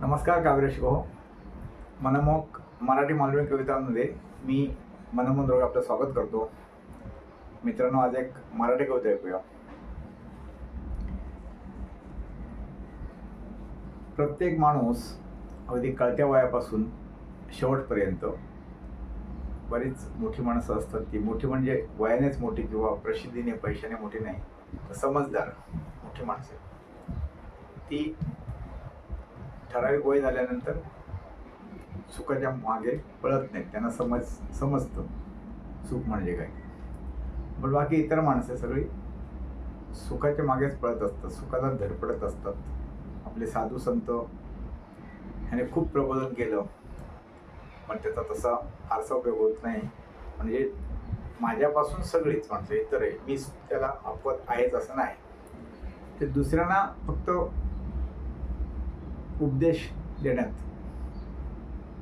नमस्कार काव्य भाऊ मनमोक मराठी मालवणी कवितांमध्ये मी मनमोहन रोग आपलं स्वागत करतो. मित्रांनो आज एक मराठी कविता ऐकूया. प्रत्येक माणूस अगदी कळत्या वयापासून शेवटपर्यंत बरीच मोठी माणसं असतात ती. मोठी म्हणजे वयानेच मोठी किंवा प्रसिद्धीने पैशाने मोठी नाही तर समजदार मोठी माणसं. ती ठराविक वय झाल्यानंतर सुखाच्या मागे पळत नाहीत. त्यांना समज समजतं सुख म्हणजे काय. पण बाकी इतर माणसं सगळी सुखाच्या मागेच पळत असतात. सुखाला धडपडत असतात. आपले साधू संत ह्याने खूप प्रबोधन केलं. पण त्याचा तसा फारसा उपयोग होत नाही. म्हणजे माझ्यापासून सगळीच माणसं इतर आहे मी त्याला अपवत आहेच असं नाही. ते दुसऱ्यांना फक्त उपदेश देण्यात.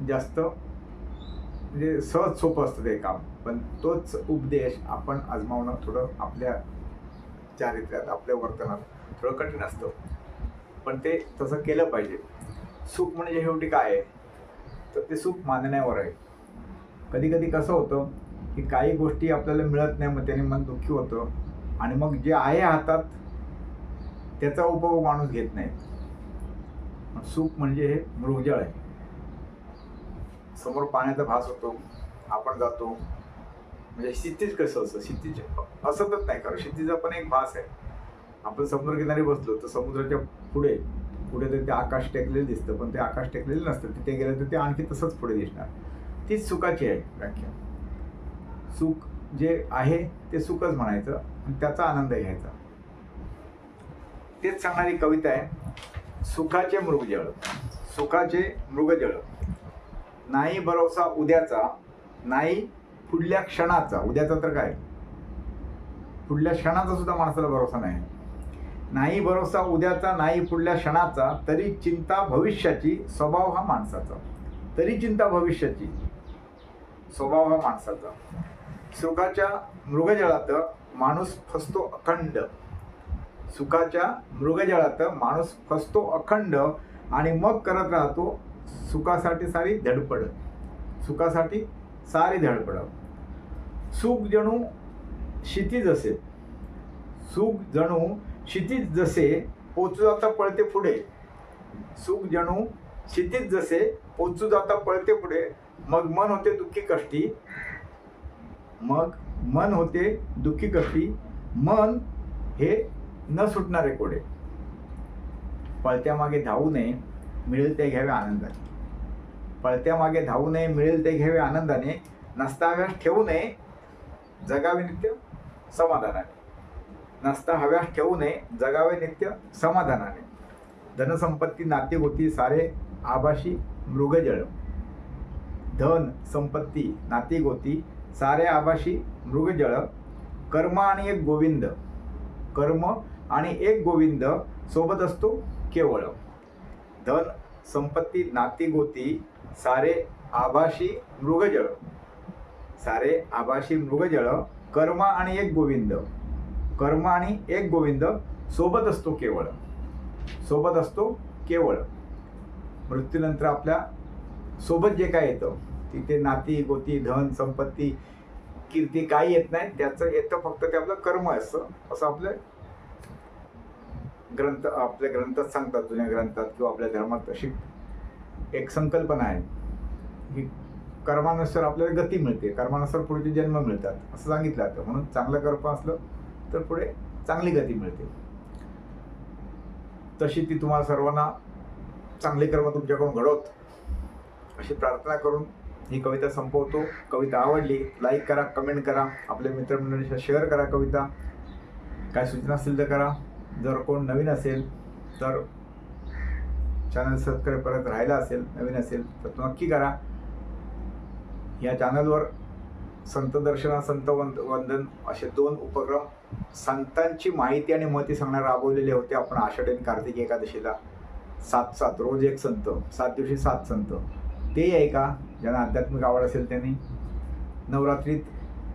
जास्त म्हणजे सहज सोपं असतं ते काम. पण तोच उपदेश आपण आजमावणं थोडं आपल्या चारित्र्यात आपल्या वर्तनात थोडं कठीण असतं. पण ते तसं केलं पाहिजे. सुख म्हणजे शेवटी काय आहे? तर ते सुख मानण्यावर आहे. कधी कधी कसं होतं की काही गोष्टी आपल्याला मिळत नाही मग त्याने मन दुःखी होतं. आणि मग जे आहे हातात त्याचा उपभोग माणूस घेत नाही. सुख म्हणजे हे मृगजळ आहे. समोर पाण्याचा भास होतो आपण जातो. म्हणजे क्षितिज कसं असतं? क्षितिज असतच नाही कारण क्षितिजा पण एक भास आहे. आपण समुद्रकिनारी बसलो तर समुद्राच्या पुढे पुढे तर ते आकाश टेकलेलं दिसतं पण ते आकाश टेकलेलं नसतं. तिथे गेलं तर ते आणखी तसंच पुढे दिसणार. तीच सुखाची आहे व्याख्या. सुख जे आहे ते सुखच म्हणायचं आणि त्याचा आनंद घ्यायचा. तेच सांगणारी कविता आहे. सुखाचे मृगजळ सुखाचे मृगजळ नाही भरोसा उद्याचा नाही पुढल्या क्षणाचा. उद्याचा तर काय? पुढल्या क्षणाचा सुद्धा माणसाला भरोसा नाही. नाही भरोसा उद्याचा नाही पुढल्या क्षणाचा तरी चिंता भविष्याची स्वभाव हा माणसाचा. तरी चिंता भविष्याची स्वभाव हा माणसाचा. सुखाच्या मृगजळात माणूस फसतो अखंड. सुखाच्या मृगजळात माणूस फसतो अखंड आणि मग करत राहतो सुखासाठी सारी धडपड. सुखासाठी सारी धडपड. सुख जणू क्षितिज असे सुख जणू क्षितिज जसे पोचू जाता पळते पुढे. सुख जणू क्षितिज जसे पोचू जाता पळते पुढे. मग मन होते दुःखी कष्टी. मग मन होते दुःखी कष्टी. मन हे न सुटणारे कोडे. पळत्या मागे धावू नये मिळेल ते घ्यावे आनंदाने. पळत्या मागे धावू नये मिळेल ते घ्यावे आनंदाने. नसता ठेवू नये जगावे नित्य समाधानाने. नसता हव्यास ठेवू नये जगावे नित्य समाधानाने. धनसंपत्ती नाते होती सारे आभाशी मृगजळ. धन संपत्ती नाती गोती सारे आभाशी मृगजळ. कर्म आणि एक गोविंद. कर्म आणि एक गोविंद सोबत असतो केवळ. धन संपत्ती नाती गोती सारे आभाशी मृगजळ. सारे आभाशी मृगजळ कर्म आणि एक गोविंद. कर्म आणि एक गोविंद सोबत असतो केवळ. सोबत असतो केवळ. मृत्यूनंतर आपल्यासोबत जे काय येतं तिथे नाती गोती धन संपत्ती कीर्ती काही येत नाही त्याचं येतं फक्त ते आपलं कर्म असतं असं आपलं ग्रंथ आपल्या ग्रंथात सांगतात जुन्या ग्रंथात किंवा आपल्या धर्मात. तशी एक संकल्पना आहे ही कर्मानुसार आपल्याला गती मिळते कर्मानुसार पुढचे जन्म मिळतात असं सांगितलं जातं म्हणून चांगलं कर्म असलं तर पुढे चांगली गती मिळते. तशी ती तुम्हाला सर्वांना चांगली कर्म तुमच्याकडून घडवत. अशी प्रार्थना करून ही कविता संपवतो. कविता आवडली लाईक करा कमेंट करा. आपल्या मित्रमंडळीशी शेअर करा कविता. काय सूचना असतील तर करा. जर कोण नवीन असेल तर चॅनल सबस्क्राईब करत राहिला असेल नवीन असेल तर तो नक्की करा. या चॅनलवर संत दर्शन संत वंद वंदन असे दोन उपक्रम संतांची माहिती आणि मती सांगणार राबवलेले होते आपण आषाढी आणि कार्तिक एकादशीला. सात सात रोज एक संत सात दिवशी सात संत. ते ऐका ज्यांना आध्यात्मिक आवड असेल त्यांनी. नवरात्रीत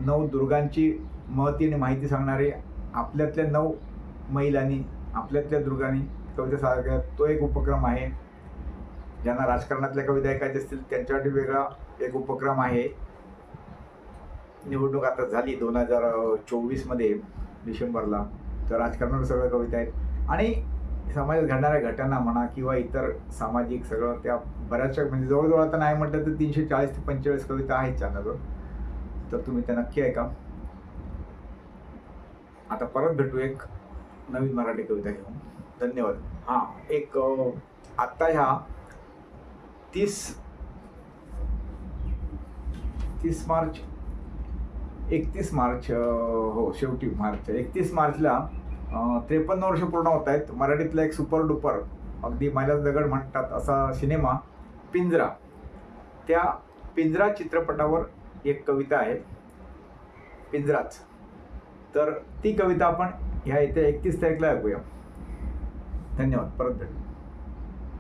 नऊ दुर्गांची महती आणि माहिती सांगणारे आपल्यातल्या नऊ महिलांनी आपल्यातल्या दुर्गांनी कविता सादर केल्या तो एक उपक्रम आहे. ज्यांना राजकारणातल्या कविता ऐकायच्या असतील त्यांच्यासाठी वेगळा एक उपक्रम आहे. निवडणूक आता झाली दोन हजार चोवीसमध्ये डिसेंबरला. तर राजकारणावर सगळ्या कविता आहेत. आणि समाजात घडणाऱ्या घटना म्हणा किंवा इतर सामाजिक सगळं त्या बऱ्याचशा म्हणजे जवळजवळ आता नाही म्हटलं तर तीनशे चाळीस ते पंचेचाळीस कविता आहेत चॅनलवर. तर तुम्ही त्या नक्की ऐका. आता परत भेटू एक नवीन मराठी कविता घेऊन. धन्यवाद. हां एक आत्ता ह्या तीस तीस मार्च एकतीस मार्च हो शेवटी मार्च. एकतीस मार्चला त्रेपन्न वर्ष पूर्ण होत आहेत. मराठीतला एक सुपर डुपर अगदी मैलाच दगड म्हणतात असा सिनेमा पिंजरा. त्या पिंजरा चित्रपटावर एक कविता आहे पिंजराच. तर ती कविता आपण ह्या येत्या एकतीस तारीखला ऐकूया. धन्यवाद. परत भेटू.